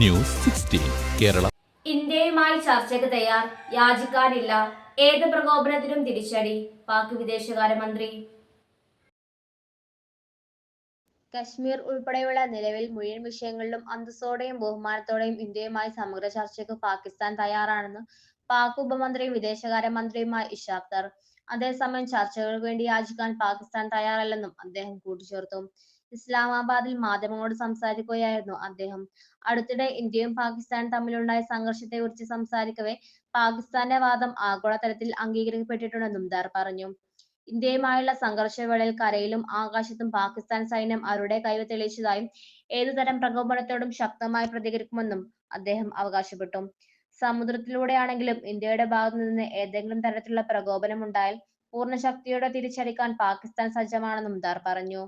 News sixteen Kerala. ഇന്ത്യയുമായി ചർച്ചയ്ക്ക് തയ്യാർ. യാചിക്കാനില്ല. ഏത് പ്രകോപനത്തിനും തിരിച്ചടി. പാക് വിദേശകാര്യമന്ത്രി. കശ്മീർ ഉൾപ്പെടെയുള്ള നിലവിൽ മുഴുവൻ വിഷയങ്ങളിലും അന്തസ്സോടെയും ബഹുമാനത്തോടെയും ഇന്ത്യയുമായി സമഗ്ര ചർച്ചയ്ക്ക് പാകിസ്ഥാൻ തയ്യാറാണെന്ന് പാക് ഉപമന്ത്രിയും വിദേശകാര്യമന്ത്രിയുമായ ഇഷാഖ് ദർ അതേസമയം ചർച്ചകൾക്ക് വേണ്ടി യാചിക്കാൻ പാകിസ്ഥാൻ തയ്യാറല്ലെന്നും അദ്ദേഹം കൂട്ടിച്ചേർത്തു. ഇസ്ലാമാബാദിൽ മാധ്യമങ്ങളോട് സംസാരിക്കുകയായിരുന്നു അദ്ദേഹം. അടുത്തിടെ ഇന്ത്യയും പാകിസ്ഥാനും തമ്മിലുണ്ടായ സംഘർഷത്തെക്കുറിച്ച് സംസാരിക്കവേ പാകിസ്ഥാന്റെ വാദം ആഗോളതലത്തിൽ അംഗീകരിക്കപ്പെട്ടിട്ടുണ്ടെന്നും ദർ പറഞ്ഞു. ഇന്ത്യയുമായുള്ള സംഘർഷവേളയിൽ കരയിലും ആകാശത്തും പാകിസ്ഥാൻ സൈന്യം അവരുടെ കഴിവ് തെളിയിച്ചതായും ഏതുതരം പ്രകോപനത്തോടും ശക്തമായി പ്രതികരിക്കുമെന്നും അദ്ദേഹം അവകാശപ്പെട്ടു. സമുദ്രത്തിലൂടെയാണെങ്കിലും ഇന്ത്യയുടെ ഭാഗത്തു നിന്ന് ഏതെങ്കിലും തരത്തിലുള്ള പ്രകോപനം ഉണ്ടായാൽ പൂർണ ശക്തിയോടെ തിരിച്ചടിക്കാൻ പാകിസ്ഥാൻ സജ്ജമാണെന്നും ദാർ പറഞ്ഞു.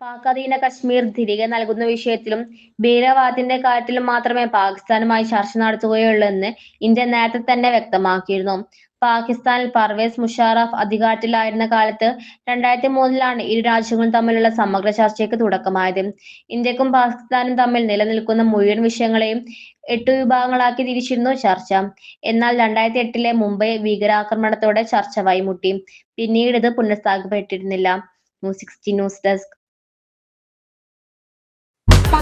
പാക് കശ്മീർ തിരികെ നൽകുന്ന വിഷയത്തിലും ഭീകരവാദത്തിന്റെ കാര്യത്തിലും മാത്രമേ പാകിസ്ഥാനുമായി ചർച്ച നടത്തുകയുള്ളൂ എന്ന് ഇന്ത്യ നേരത്തെ തന്നെ വ്യക്തമാക്കിയിരുന്നു. പാകിസ്ഥാനിൽ പർവേസ് മുഷാറഫ് അധികാരത്തിലായിരുന്ന കാലത്ത് രണ്ടായിരത്തി മൂന്നിലാണ് ഇരു രാജ്യങ്ങളും തമ്മിലുള്ള സമഗ്ര ചർച്ചയ്ക്ക് തുടക്കമായത്. ഇന്ത്യക്കും പാകിസ്ഥാനും തമ്മിൽ നിലനിൽക്കുന്ന മുഴുവൻ വിഷയങ്ങളെയും എട്ടു വിഭാഗങ്ങളാക്കി തിരിച്ചിരുന്നു ചർച്ച. എന്നാൽ രണ്ടായിരത്തി എട്ടിലെ മുംബൈ ഭീകരാക്രമണത്തോടെ ചർച്ച വൈമുട്ടി പിന്നീട് ഇത് പുനഃസ്ഥാപിക്കപ്പെട്ടിരുന്നില്ല. News sixty news desk.